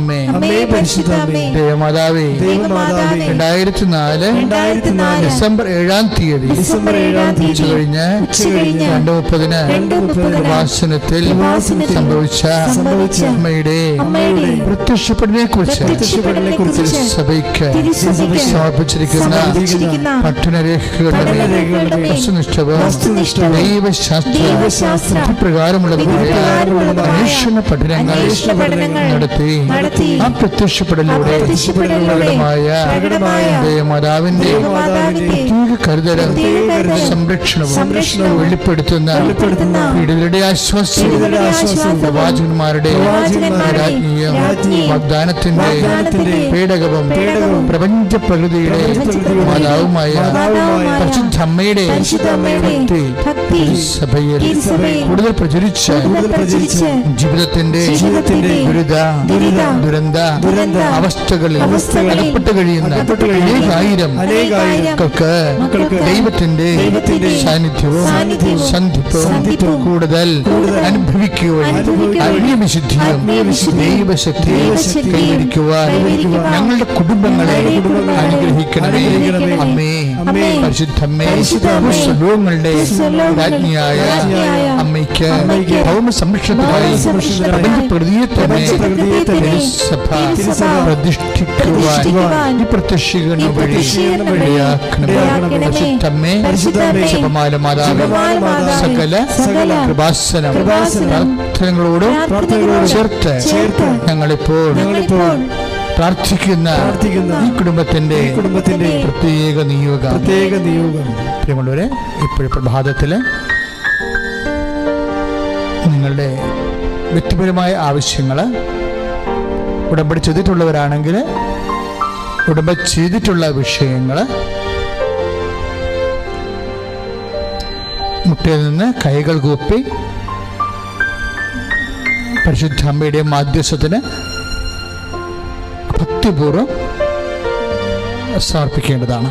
അമ്മേ. അമ്മേ പരിശുദ്ധ അമ്മേ. ദേവമാതാവേ രണ്ടായിരത്തി നാല് ഡിസംബർ ഏഴാം തീയതി ഡിസംബർ ഏഴാം തീയതി. കഴിഞ്ഞ് ഉച്ചകഴിഞ്ഞ് രണ്ട് മുപ്പതിന് പ്രഭാഷണത്തിൽ സംഭവിച്ച സംഭവിച്ച അമ്മയുടെ പ്രത്യക്ഷപ്പെടലിനെ കുറിച്ച് സഭയ്ക്ക് സമർപ്പിച്ചിരിക്കുന്ന വസ്തുനിഷ്ഠവും ദൈവശാസ്ത്ര അന്വേഷണ പഠനങ്ങൾ അന്വേഷണ പഠനങ്ങൾ നടത്തി ആ പ്രകടമായ പ്രത്യേക കരുതലും സംരക്ഷണവും വെളിപ്പെടുത്തുന്ന പീഡിതരുടെ പ്രവാചകന്മാരുടെ രാജ്ഞിയും വാഗ്ദാനത്തിന്റെ പേടകവും പ്രപഞ്ച പ്രകൃതിയുടെ പ്രപഞ്ചപ്രകൃതിയുടെ മാതാവുമായ മാതാവുമായ പരിശുദ്ധ അമ്മയുടെ പരിശുദ്ധ ഭക്തി ഭക്തി സഭയിൽ കൂടുതൽ പ്രചരിച്ച ജീവിതത്തിന്റെ ദുരിത ദുരന്ത അവസ്ഥകളിൽ അകപ്പെട്ട് കഴിയുന്ന അനേകായിരം മക്കൾക്ക് ദൈവത്തിന്റെ സാന്നിധ്യവും സന്ധിപ്പവും സന്ധിപ്പും സന്ധിപ്പും കൂടുതൽ അനുഭവിക്കുകയും അനുഭവിക്കുവാൻ അനുഭവിക്കുവാൻ ആത്മീയവിശുദ്ധിയും ആത്മീയവിശുദ്ധിയും ദൈവശക്തി കൈവരിക്കുവാൻ ഞങ്ങളുടെ കുടുംബങ്ങളെ അനുഗ്രഹിക്കണമേ. അമ്മേ പരിശുദ്ധമ്മേ സ്വലോകങ്ങളുടെ രാജ്ഞിയായ അമ്മയ്ക്ക് ഭൗമ സംരക്ഷണത്തിനായി പ്രകൃതിയെ തന്നെ പ്രതിഷ്ഠിക്കുവാൻ പ്രത്യക്ഷീകരണ വഴി ഇടയാക്കണമേ. ജപമാല മാതാവ് സകല കൃപാസനം പ്രാർത്ഥനകളോടും ചേർത്ത് ഞങ്ങളിപ്പോൾ പ്രാർത്ഥിക്കുന്ന പ്രാർത്ഥിക്കുന്ന ഈ കുടുംബത്തിന്റെ കുടുംബത്തിന്റെ പ്രത്യേക നിയോഗം. പ്രത്യേക നിയോഗം. പ്രിയമുള്ളവരെ ഇപ്പോഴും പ്രഭാതത്തിൽ നിങ്ങളുടെ വ്യക്തിപരമായ ആവശ്യങ്ങൾ ഉടമ്പടി ചെയ്തിട്ടുള്ളവരാണെങ്കിൽ ഉടമ്പ ചെയ്തിട്ടുള്ള വിഷയങ്ങൾ മുട്ടയിൽ നിന്ന് കൈകൾ കൂപ്പി പരിശുദ്ധ അമ്മയുടെ മാധ്യസ്ഥത്തിന് ഭക്തിപൂർവം സമർപ്പിക്കേണ്ടതാണ്.